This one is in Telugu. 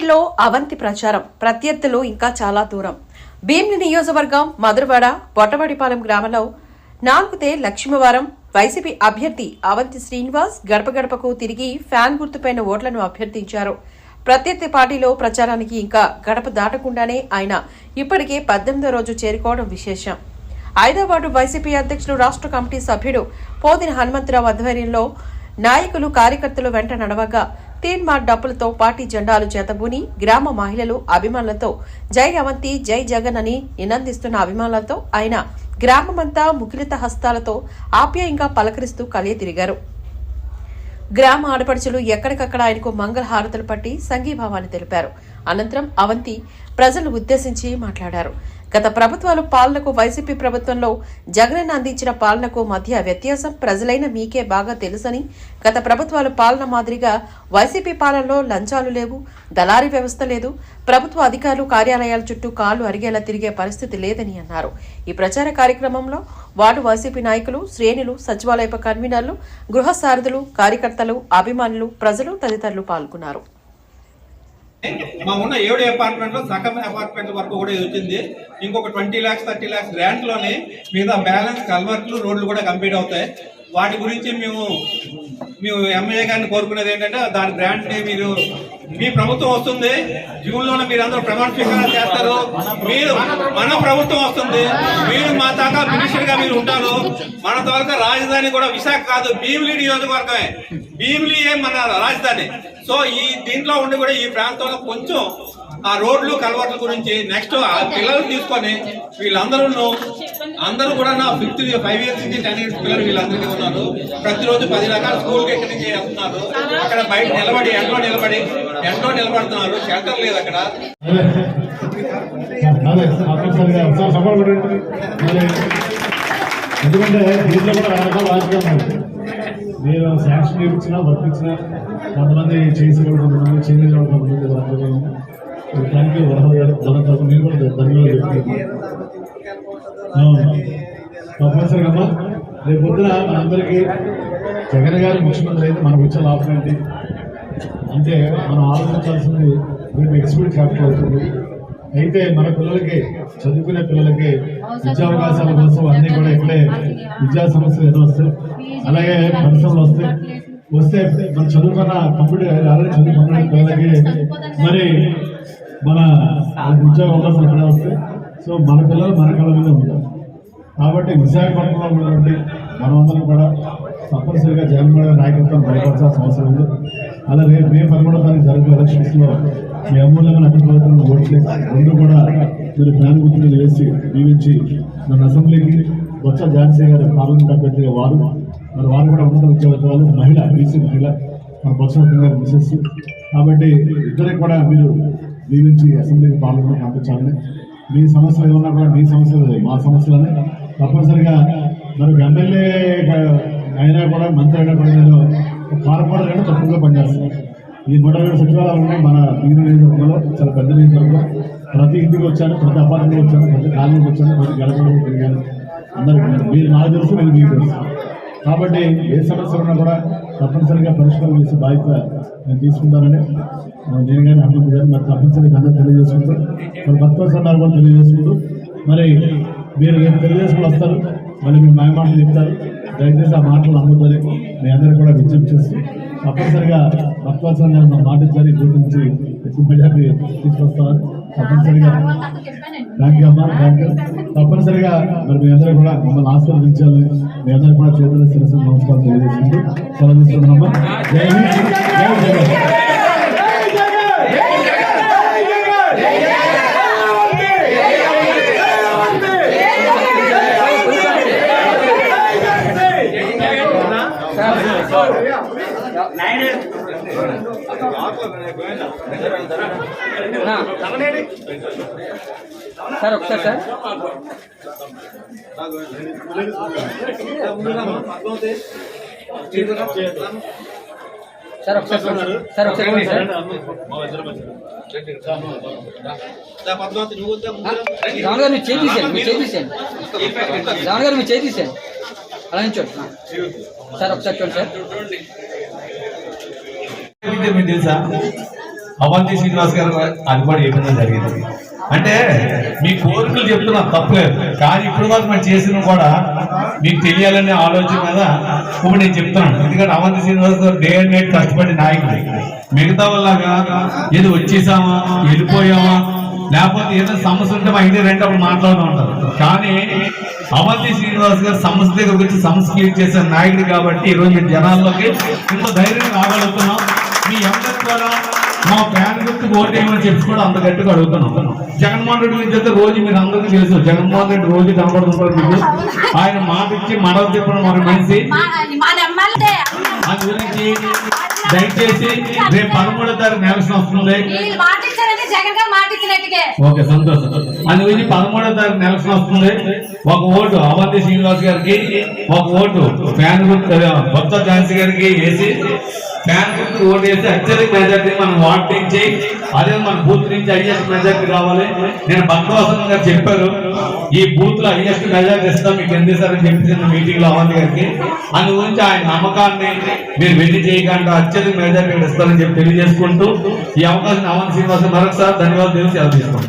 జెట్ అవంతి ప్రచారం. ప్రత్యర్థులు ఇంకా చాలా దూరం. భీమ్ని నియోజకవర్గం మధురవాడ బొట్టవాడిపాలెం గ్రామంలో నాలుగుతే లక్ష్మీవారం వైసీపీ అభ్యర్థి అవంతి శ్రీనివాస్ గడప గడపకు తిరిగి ఫ్యాన్ గుర్తుపైన ఓట్లను అభ్యర్థించారు. ప్రత్యర్థి పార్టీలో ప్రచారానికి ఇంకా గడప దాటకుండానే ఆయన ఇప్పటికే పద్దెనిమిదో రోజు చేరుకోవడం విశేషం. ఐదో వార్డు వైసీపీ అధ్యక్షులు రాష్ట్ర కమిటీ సభ్యుడు పోదిన హనుమంతరావు ఆధ్వర్యంలో నాయకులు కార్యకర్తలు వెంట నడవగా తీన్ మార్ట్ డప్పులతో పార్టీ జెండాలు చేతబూని గ్రామ మహిళలు అభిమానులతో జై అవంతి జై జగన్ అని నినందిస్తున్న అభిమానులతో ఆయన గ్రామమంతా ముఖిలిత హస్తాలతో ఆప్యాయంగా పలకరిస్తూ కలియ తిరిగారు. గ్రామ ఆడపడుచులు ఎక్కడికక్కడ ఆయనకు మంగళ హారతులు పట్టి సంఘీభావాన్ని తెలిపారు. అనంతరం అవంతి ప్రజలు ఉద్దేశించి మాట్లాడారు. గత ప్రభుత్వాలు పాలనకు వైసీపీ ప్రభుత్వంలో జగనన్న అందించిన పాలనకు మధ్య వ్యత్యాసం ప్రజలైన మీకే బాగా తెలుసని గత ప్రభుత్వాలు పాలన మాదిరిగా వైసీపీ పాలనలో లంచాలు లేవు దళారీ వ్యవస్థ లేదు ప్రభుత్వ అధికారులు కార్యాలయాల చుట్టూ కాళ్ళు అరిగేలా తిరిగే పరిస్థితి లేదని అన్నారు. ఈ ప్రచార కార్యక్రమంలో వార్డు వైసీపీ నాయకులు శ్రేణులు సచివాలయపు కన్వీనర్లు గృహ సారథులు కార్యకర్తలు అభిమానులు ప్రజలు తదితరులు పాల్గొన్నారు. మా ఉన్న ఏడు అపార్ట్మెంట్లో సగం అపార్ట్మెంట్ వరకు కూడా వచ్చింది. ఇంకొక ట్వంటీ ల్యాక్స్ థర్టీ ల్యాక్స్ గ్రాంట్లోనే మీద బ్యాలెన్స్ కల్వర్ట్లు రోడ్లు కూడా కంప్లీట్ అవుతాయి. వాటి గురించి మేము మేము ఎంఏ గారిని కోరుకునేది ఏంటంటే దాని గ్రాంట్ని మీరు మీ ప్రభుత్వం వస్తుంది జూన్లోనే మీరు అందరూ ప్రమాణ స్వీకారం చేస్తారు. మీరు మన ప్రభుత్వం వస్తుంది. మీరు మా తాత మినిస్టర్గా మీరు ఉంటారు. మన తాలూకా రాజధాని కూడా విశాఖ కాదు భీమిలి నియోజకవర్గమే. భీమిలి మన రాజధాని. సో ఈ దీంట్లో ఉండి కూడా ఈ ప్రాంతంలో కొంచెం ఆ రోడ్లు కలవట్ల గురించి నెక్స్ట్ ఆ పిల్లలు తీసుకొని వీళ్ళందరూ అందరూ కూడా నా ఫిఫ్త్ ఫైవ్ ఇయర్స్ నుంచి టెన్ ఇయర్స్ పిల్లలు వీళ్ళందరికీ ఉన్నారు. ప్రతిరోజు పది రకాల స్కూల్కి ఎక్కడి నుంచి వెళ్తున్నారు అక్కడ బయట నిలబడి ఎండలో నిలబడి ఎండలో నిలబడుతున్నారు. షెల్టర్ లేదు అక్కడ. ఎందుకంటే దీంట్లో కూడా రకరకాల రాజకీయాలు మీరు శాంక్షన్ ఇచ్చినా వర్క్ ఇచ్చినా కొంతమంది చేసి కొంతమంది చేంజ్ కొంతమంది రాజకీయాలు థ్యాంక్ యూ వరహ గారు దాని నేను కూడా ధన్యవాదాలు చెప్తున్నాను అవును. తప్పనిసరిగా అమ్మా రేపు పొద్దున మనందరికీ జగన్ గారు ముఖ్యమంత్రి అయితే మనకు వచ్చే లాభం ఏంటి? అంటే మనం ఆలోచించాల్సింది మేము ఎక్స్పీరియన్స్ క్యాపిటల్ అవుతుంది. అయితే మన పిల్లలకి చదువుకునే పిల్లలకి విద్యావకాశాల కోసం అన్ని కూడా ఇక్కడే విద్యా సమస్యలు ఏదో వస్తాయి. అలాగే పరిశ్రమలు వస్తాయి. వస్తే మనం చదువుకున్న కంప్యూటర్ ఆల్రెడీ చదువుకున్న పిల్లలకి మరి మన ఉద్యోగ అవకాశాలు ఇక్కడే వస్తాయి. సో మన పిల్లలు మన కళ్ళ మీద ఉంటారు. కాబట్టి విశాఖపట్నంలో ఉన్నటువంటి మనమందరం కూడా తప్పనిసరిగా జగన్మోహన్ నాయకత్వం బయటపడాల్సిన అవసరం ఉంది. అలా రేపు మే పదమూడో తారీఖు జరిగే ఎలక్షన్స్లో మీ అమూల్యమైన అభిప్రాయాలను ఓట్లే. రెండు కూడా మీరు ఫ్యాన్ గుర్తులు వేసి దీవించి మన అసెంబ్లీకి బొత్స ఝాన్సీ గారు పార్లమెంట్ అభ్యర్థిగా వారు. మరి వారు కూడా ఉన్నత ఉద్యోగాలు మహిళ బీసీ మహిళ మన బొత్స గారు మిసెస్ కాబట్టి ఇద్దరికి కూడా మీరు దీవించి అసెంబ్లీకి పార్లమెంట్ పంపించాలని. మీ సమస్యలు ఏమన్నా కూడా మీ సమస్యలు మా సమస్యలని తప్పనిసరిగా మరి ఎమ్మెల్యే అయినా కూడా మంత్రి అయినా కూడా నేను కార్పొరేటర్ అయినా తప్పుగా పనిచేస్తున్నారు ఈ నూట ఇరవై సచివాలయాలు ఉన్నాయి. మన పీరు నియోజకవర్గంలో చాలా పెద్ద నియోజకవర్గంలో ప్రతి ఇంటికి వచ్చాను ప్రతి అపార్ట్మెంట్కి వచ్చాను ప్రతి కాలనీకి వచ్చాను ప్రతి గడపలో తిరిగాను. అందరికీ మీరు నాకు తెలుసు నేను మీకు తెలుసు. కాబట్టి ఏ సమస్య ఉన్నా కూడా తప్పనిసరిగా పరిష్కారం చేసే బాధ్యత నేను తీసుకుంటానని నేను కానీ అభివృద్ధి గారు మరి తప్పనిసరిగా అందరూ తెలియజేసుకుంటూ మరి భక్తుల సందర్భాలు కూడా తెలియజేసుకుంటూ మరి మీరు రేపు తెలియజేసుకుని వస్తారు మళ్ళీ మీరు మాయమాటలు చెప్తారు. దయచేసి ఆ మాటలు నమ్ముతారు మీ అందరూ కూడా విజ్ఞప్తి చేస్తూ తప్పనిసరిగా భక్తవత్సరం గారు మా మాట ఇచ్చారు ఇప్పటి ఎక్కువ మెజార్టీ తీసుకొస్తారు. తప్పనిసరిగా థ్యాంక్ యూ అమ్మా థ్యాంక్ యూ తప్పనిసరిగా మరి మీ అందరూ కూడా మమ్మల్ని ఆశీర్వదించాలని మీ అందరూ కూడా చేతుల శిరస్సు నమస్కారం తెలియజేసింది సెలవు తీసుకున్నామమ్మా జై హింద్ జై జగన్ సార్ ఒకసారి సార్ సార్ ఒకసారి. సార్ ఒకసారి? రావణ్ గారు మీరు తీసేయండి మీరు తీసేయండి రావణ్ గారు మీరు తీసేయండి అలా నుంచోండి సార్ ఒకసారి చూడండి సార్. మీకు తెలుసా? అవంతి శ్రీనివాస్ గారు అది కూడా ఏమైనా జరిగింది. అంటే మీ కోరికలు చెప్తున్నా తప్పలేదు కానీ ఇప్పుడు వరకు మనం చేసిన కూడా మీకు తెలియాలనే ఆలోచన మీద ఇప్పుడు నేను చెప్తున్నాను. ఎందుకంటే అవంతి శ్రీనివాస్ గారు డే అండ్ నైట్ కష్టపడి నాయకుడు. మిగతా వాళ్ళగా ఏదో వచ్చేసామా వెళ్ళిపోయామా లేకపోతే ఏదైనా సమస్య ఉంటే మా ఇంటి రెండు అప్పుడు మాట్లాడుతూ ఉంటారు. కానీ అవంతి శ్రీనివాస్ గారు సమస్య దగ్గరకు వచ్చి సమస్య క్లియర్ చేసే నాయకుడు కాబట్టి ఈ రోజు మీరు జనాల్లోకి ఇంత ధైర్యంగా రాగలుగుతున్నాం. మీ అందరి ద్వారా మా ఫ్యాన్ గుర్తు ఓటు ఏమని చెప్పి కూడా అంత గట్టిగా అడుగుతున్నాం. జగన్మోహన్ రెడ్డి గురించి అయితే రోజు మీరు అందరికీ తెలుసు జగన్మోహన్ రెడ్డి రోజు కనబడుతుంటారు మీకు. ఆయన మాట ఇచ్చి మడవ చెప్పడం ఒక మనిషి మన ఎమ్మెల్యే. అందు గురించి దయచేసి రేపు పదమూడో తారీఖు ఎలక్షన్ వస్తుంది. ఓకే సంతోషం అందు గురించి పదమూడో తారీఖు ఎలక్షన్ వస్తుంది. ఒక ఓటు అవంతి శ్రీనివాస్ గారికి ఒక ఓటు ఫ్యాన్ గుర్తు భక్త ఝాన్సీ గారికి వేసి ఫ్యాన్ గుర్తు ఓటు అత్యధిక మెజార్టీ మనం వాటించి అదే మన బూత్ నుంచి హైయెస్ట్ మెజార్టీ కావాలి నేను బందోబస్తు గారు చెప్పారు ఈ బూత్లో హైయెస్ట్ మెజార్టీ ఇస్తాం. మీకు ఎందుకు సార్ అని చెప్పి మీటింగ్లో అవంతి గారికి. అందు గురించి ఆయన నమ్మకాన్ని మీరు వెళ్ళి చేయకుండా. అత్యధిక మెజార్టీ ఇస్తారని చెప్పి తెలియజేసుకుంటూ ఈ అవకాశం అవంతి శ్రీనివాసం మరొకసారి ధన్యవాదాలు తెలిసి. సెలవు తీసుకోండి.